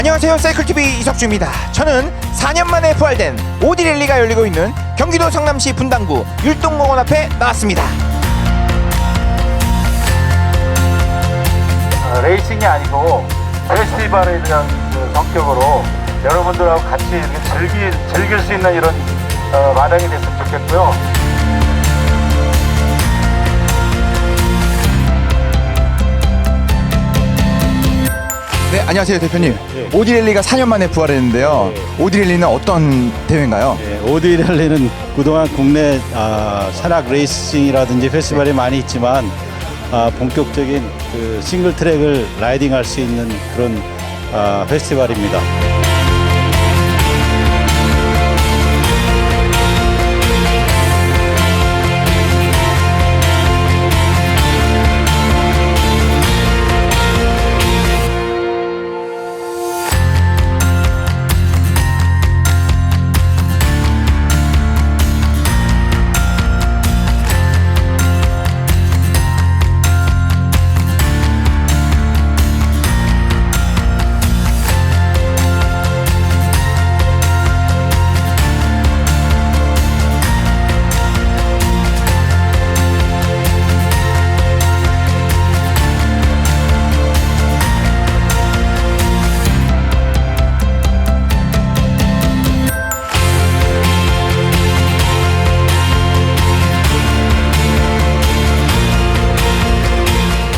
안녕하세요. 사이클TV 이석주입니다. 저는 4년 만에 부활된 오디랠리가 열리고 있는 경기도 성남시 분당구 율동공원 앞에 나왔습니다. 어, 레이싱이 아니고 페스티벌에 그 성격으로 여러분들하고 같이 즐기, 즐길 수 있는 이런 어, 마당이 됐으면 좋겠고요. 네 안녕하세요 대표님 예. 오디랠리가 4년 만에 부활했는데요 오디랠리는 어떤 대회인가요? 예, 오디 랠리는 그동안 국내 아, 산악 레이싱이라든지 페스티벌이 많이 있지만 아, 본격적인 그 싱글 트랙을 라이딩할 수 있는 그런 아, 페스티벌입니다.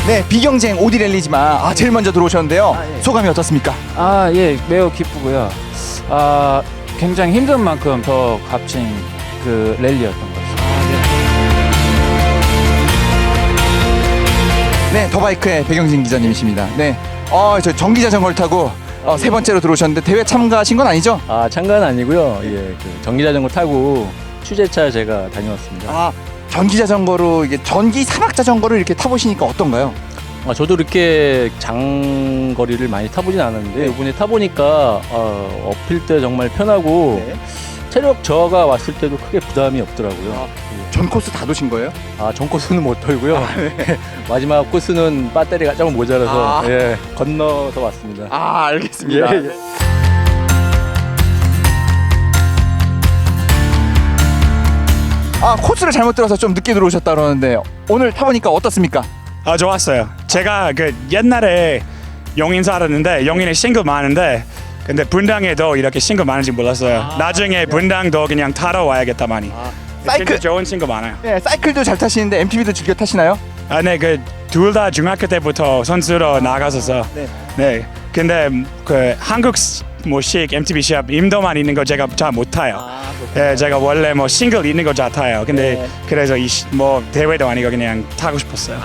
네 비경쟁 오디 랠리지만 아 제일 먼저 들어오셨는데요 소감이 어떻습니까? 아, 예, 매우 기쁘고요. 아, 굉장히 힘든 만큼 더 값진 그 랠리였던 것 같습니다. 네 더바이크의 배경진 기자님이십니다 네 어 저 전기 자전거를 타고 어, 세 번째로 들어오셨는데 대회 참가하신 건 아니죠? 아 참가는 아니고요. 예, 그 전기 자전거 타고 취재차 제가 다녀왔습니다. 아 전기 자전거로 이게 전기 사막 자전거를 이렇게 타보시니까 어떤가요? 아, 저도 이렇게 장거리를 많이 타보진 않았는데 네. 이번에 타보니까 어, 엎힐 때 정말 편하고 네. 체력 저하가 왔을 때도 크게 부담이 없더라고요. 전 코스 다 도신 거예요? 아, 전 코스는 못 돌고요. 마지막 코스는 배터리가 조금 모자라서 아. 예, 건너서 왔습니다. 아 알겠습니다. 예, 예. 아 코스를 잘못 들어서 좀 늦게 들어오셨다 그러는데 오늘 타보니까 어떻습니까? 아 좋았어요. 제가 그 옛날에 용인 살았는데 용인에 싱글 많은데 근데 분당에도 이렇게 싱글 많은지 몰랐어요. 나중에 분당도 그냥 타러 와야겠다 많이. 사이클- 진짜 좋은 싱글 많아요. 네 사이클도 잘 타시는데 MTB도 즐겨 타시나요? 아, 네, 그 둘 다 중학교 때부터 선수로 나가서서 네. 네. 근데 그 한국 뭐식 MTB 시합 임도만 있는 거 제가 잘 못 타요. 예, 제가 원래 뭐 싱글 있는 거 잘 타요. 근데 그래서 이뭐 대회도 아니고 그냥 타고 싶었어요.